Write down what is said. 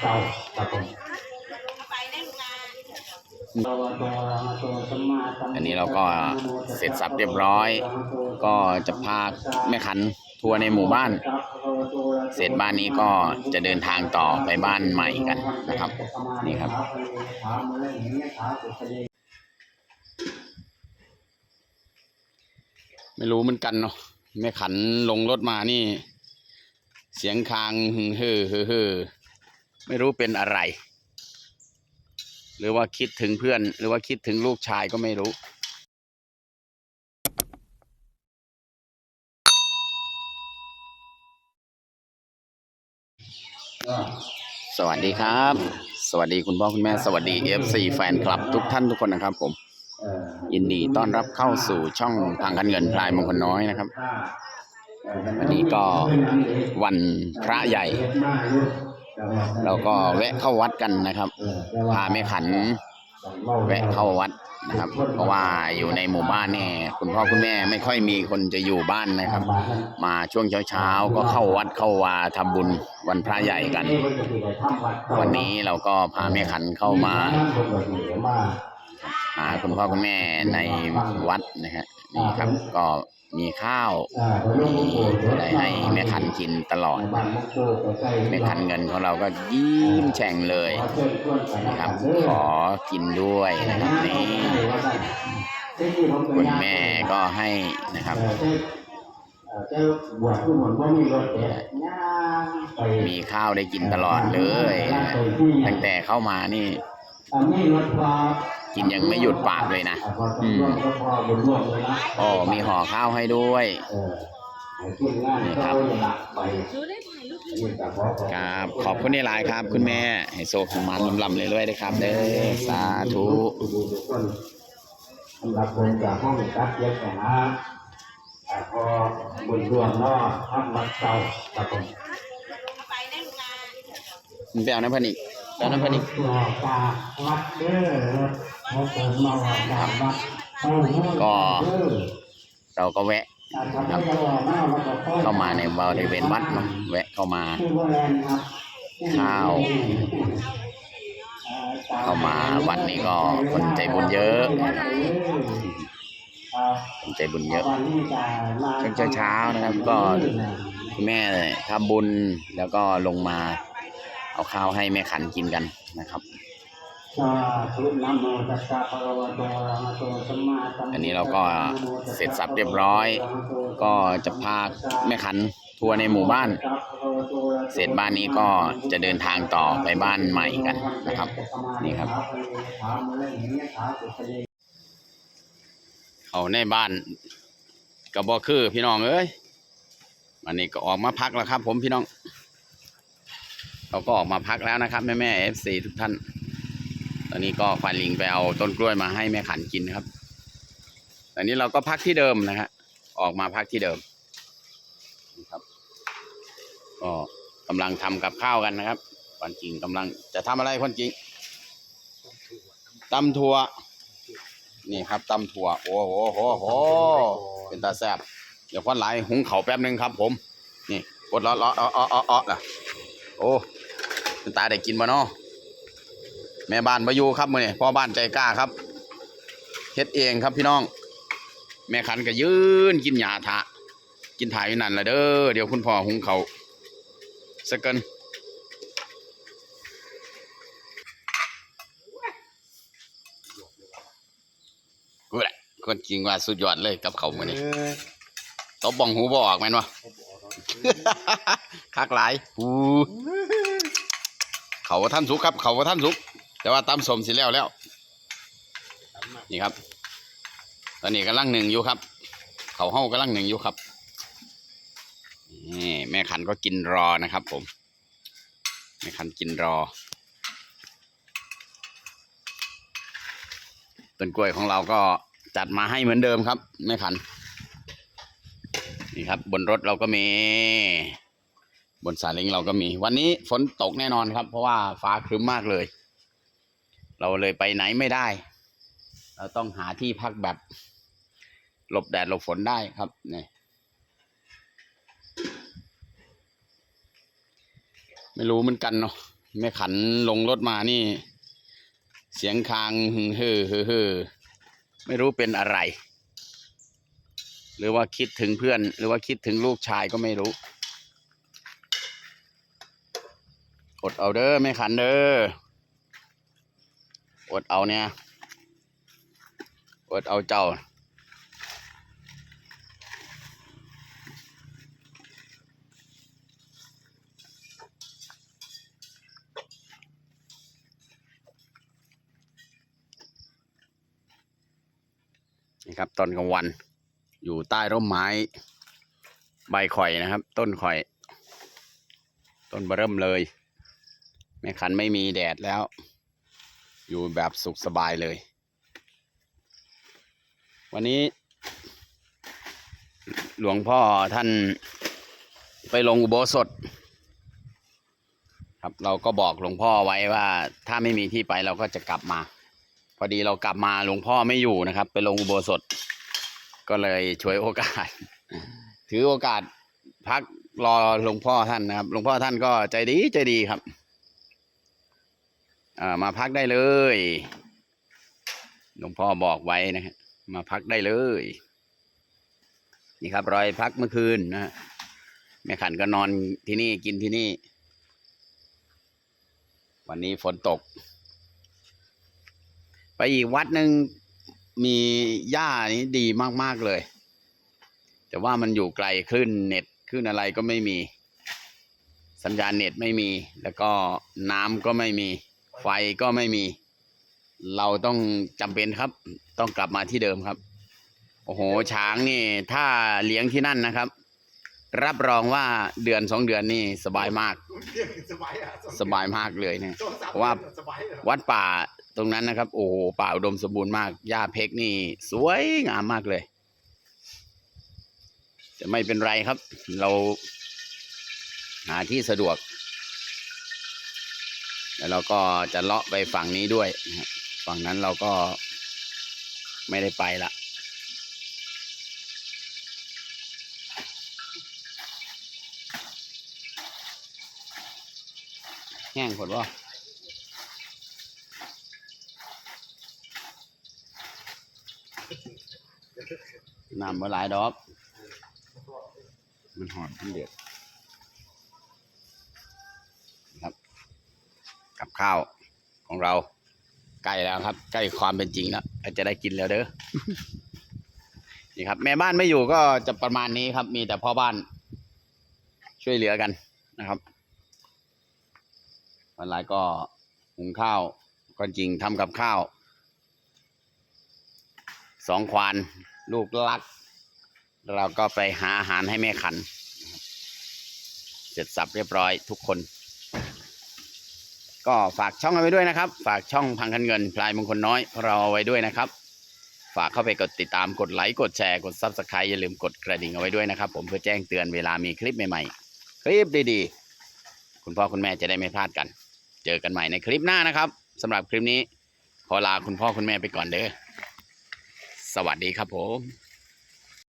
เจ้าครับผมอันนี้เราก็เสร็จสับเรียบร้อย ก็จะพาแม่ขันทัวร์ในหมู่บ้าน เสร็จบ้านนี้ก็จะเดินทางต่อไปบ้านใหม่กันนะครับ นี่ครับไม่รู้เหมือนกันเนาะแม่ขันลงรถมานี่ เสียงคางฮึ่งฮือฮือฮือ ไม่รู้เป็นอะไร หรือว่าคิดถึงเพื่อน หรือว่าคิดถึงลูกชายก็ไม่รู้ สวัสดีครับ สวัสดีคุณพ่อคุณแม่สวัสดี FC แฟนคลับทุกท่านทุกคนนะครับผม ยินดีต้อนรับเข้าสู่ช่องทางการเงินพลายมงคลน้อยนะครับวันนี้ก็วันพระใหญ่ เราก็แวะเข้าวัดกันนะครับพาแม่ขันแวะเข้าวัดนะครับ เพราะว่าอยู่ในหมู่บ้านเนี่ยคุณพ่อคุณแม่ไม่ค่อยมีคนจะอยู่บ้านนะครับ มาช่วงเช้าๆก็เข้าวัดเข้าวาทำบุญวันพระใหญ่กัน วันนี้เราก็พาแม่ขันเข้ามา หาคุณพ่อคุณแม่ในวัดนะฮะนี่ครับก็มีข้าวมีอะไรให้แม่ขันกินตลอดแม่ขันเงินของเราก็ยิ้มแฉ่งเลยนะครับ ขอกินด้วยนะครับนี่คุณแม่ก็ให้นะครับมีข้าวได้กินตลอดเลยนะฮะตั้งแต่เข้ามานี่ กินยังไม่หยุดปากเลยนะอืมอ๋อมีห่อข้าวให้ด้วยนี่ครับครับขอบคุณในไลน์ครับ คุณแม่ให้โซของมันลำๆเลยด้วยๆนะครับเด้อสาธุสำหรับคนจากห้องตัดเย็บแต่นะแต่พอบุญรวมเนาะทับวัดเก่าครับผมมันไปเอาน้ำพันอีกไปเอาน้ำพันอีกหล่อตาวัดเด้อ ก็เราก็แวะครับเข้าเข้ามาในบริเวณวัดเนาะแวะเข้ามาข้าว เข้ามาวัดนี้ก็คนใจบุญเยอะคนใจบุญเยอะช่วงเช้าๆนะครับ ก็คุณแม่ทำบุญแล้วก็ลงมา เอาข้าวให้แม่ขันกินกันนะครับ อันนี้เราก็เสร็จสับเรียบร้อย ก็จะพาแม่ขันทัวร์ในหมู่บ้าน เสร็จบ้านนี้ก็จะเดินทางต่อไปบ้านใหม่กันนะครับ นี่ครับ เขาในบ้านกระบอกคือพี่น้องเอ้ยวันนี้ก็ออกมาพักแล้วครับ ผมพี่น้อง เราก็ออกมาพักแล้วนะครับแม่แม่เอฟซีทุกท่าน อนนี้ก็ควานลิงไปเอาต้นกล้วยมาให้แม่ขันกินนะครับตอนนี้เราก็พักที่เดิมนะฮะออกมาพักที่เดิมนะครับก็กำลังทำกับข้าวกันนะครับควานจริงกำลังจะทำอะไรควานจริงตำถั่วนี่ครับตำถั่วโอ้โหโหโหเป็นตาแซ่บเดี๋ยวควานไหลหุงเขาแป๊บหนึงครับ ผม นี่กดล้อล้ออ้ออ้ออ้ออ้อนะโอ้เป็นตาได้กินบ่เนาะ แม่บ้านมาอยู่ครับมื่อนี้พ่อบ้านใจกล้าครับเฮ็ดเองครับพี่น้อง แม่ขันก็ยืนกินหญ้าทะ กินถ่ายอยู่นั่นละเด้อเดี๋ยวคุณพ่อหุงเขาสักกันกูแหละคนจริงว่าสุดยอดเลยกับเขามื่อนี้ตบบ้องหูบออกแม่นวะคักหลายหูเขาว่าท่านสุกครับ เขาว่าท่านสุก แต่ว่าตำสมสิแล้วแล้ว นี่ครับ ตอนนี้กำลังหนึ่งอยู่ครับ เขาเฮ้ากำลังหนึ่งอยู่ครับ นี่แม่ขันก็กินรอนะครับ ผม แม่ขันกินรอ ต้นกล้วยของเราก็จัดมาให้เหมือนเดิมครับ แม่ขัน นี่ครับ บนรถเราก็มี บนสาเล้งเราก็มี วันนี้ฝนตกแน่นอนครับ เพราะว่าฟ้าครึ้มมากเลย เราเลยไปไหนไม่ได้ เราต้องหาที่พักแบบหลบแดดหลบฝนได้ครับนี่ไม่รู้เหมือนกันเนาะแม่ขันลงรถมานี่ เสียงคางฮึ่ฮือฮือฮือไม่รู้เป็นอะไร หรือว่าคิดถึงเพื่อน หรือว่าคิดถึงลูกชายก็ไม่รู้ อดเอาเด้อแม่ขันเด้อ ดเอาเนี่ยอดเอาเจ้า นี่ครับตอนกลางวันอยู่ใต้ร่มไม้ ใบข่อยนะครับ ต้นข่อย ต้นเบิ่มเลยแม่ขันไม่มีแดดแล้ว อยู่แบบสุขสบายเลย วันนี้ หลวงพ่อท่านไปลงอุโบสถ ครับเราก็บอกหลวงพ่อไว้ว่า ถ้าไม่มีที่ไปเราก็จะกลับมา พอดีเรากลับมาหลวงพ่อไม่อยู่นะครับ ไปลงอุโบสถ ก็เลยช่วยโอกาส ถือโอกาสพักรอหลวงพ่อท่านนะครับ หลวงพ่อท่านก็ใจดีใจดีครับ มาพักได้เลยหลวงพ่อบอกไว้นะฮะมาพักได้เลย นี่ครับ รอยพักเมื่อคืนนะฮะแม่ขันก็นอนที่นี่กินที่นี่ วันนี้ฝนตก ไปอีกวัดหนึ่งมีหญ้านี้ดีมาก ๆ เลย แต่ว่ามันอยู่ไกลคลื่นเน็ตคลื่นอะไรก็ไม่มี สัญญาณเน็ตไม่มี แล้วก็น้ำก็ไม่มี ไฟก็ไม่มี เราต้องจำเป็นครับ ต้องกลับมาที่เดิมครับ โอ้โหช้างนี่ ถ้าเลี้ยงที่นั่นนะครับ รับรองว่าเดือนสองเดือนนี่สบายมาก สบายอะสบายมากเลยเนี่ยเพราะว่าสบายเหรอวัดป่าตรงนั้นนะครับ โอ้โหป่าอุดมสมบูรณ์มากหญ้าเพกนี่ สวยงามมากเลยจะไม่เป็นไรครับ เราหาที่สะดวก แล้วเราก็จะเลาะไปฝั่งนี้ด้วยนะครับฝั่งนั้นเราก็ไม่ได้ไปละแห้งผดว่าน้ำมาหลายดอก มันหอมมันเดือด ข้าวของเราใกล้แล้วครับ ใกล้ความเป็นจริงแล้วจะได้กินแล้วเด้อนี่ครับ แม่บ้านไม่อยู่ก็จะประมาณนี้ครับ มีแต่พ่อบ้าน ช่วยเหลือกันนะครับวันหลก็หุงข้าวก็จริงทำกับข้าว สองควานลูกลัก เราก็ไปหาอาหารให้แม่ขัน เสร็จสับเรียบร้อยทุกคน ก็ฝากช่องเอาไว้ด้วยนะครับ ฝากช่องพังคันเงินพลายมงคลน้อยเราเอาไว้ด้วยนะครับ ฝากเข้าไปกดติดตามกดไลค์กดแชร์กดซับสไครต์อย่าลืมกดกระดิ่งเอาไว้ด้วยนะครับ ผมเพื่อแจ้งเตือนเวลามีคลิปใหม่ๆ คลิปดีๆ คุณพ่อคุณแม่จะได้ไม่พลาดกัน เจอกันใหม่ในคลิปหน้านะครับสำหรับคลิปนี้ขอลาคุณพ่อคุณแม่ไปก่อนเด้อสวัสดีครับผม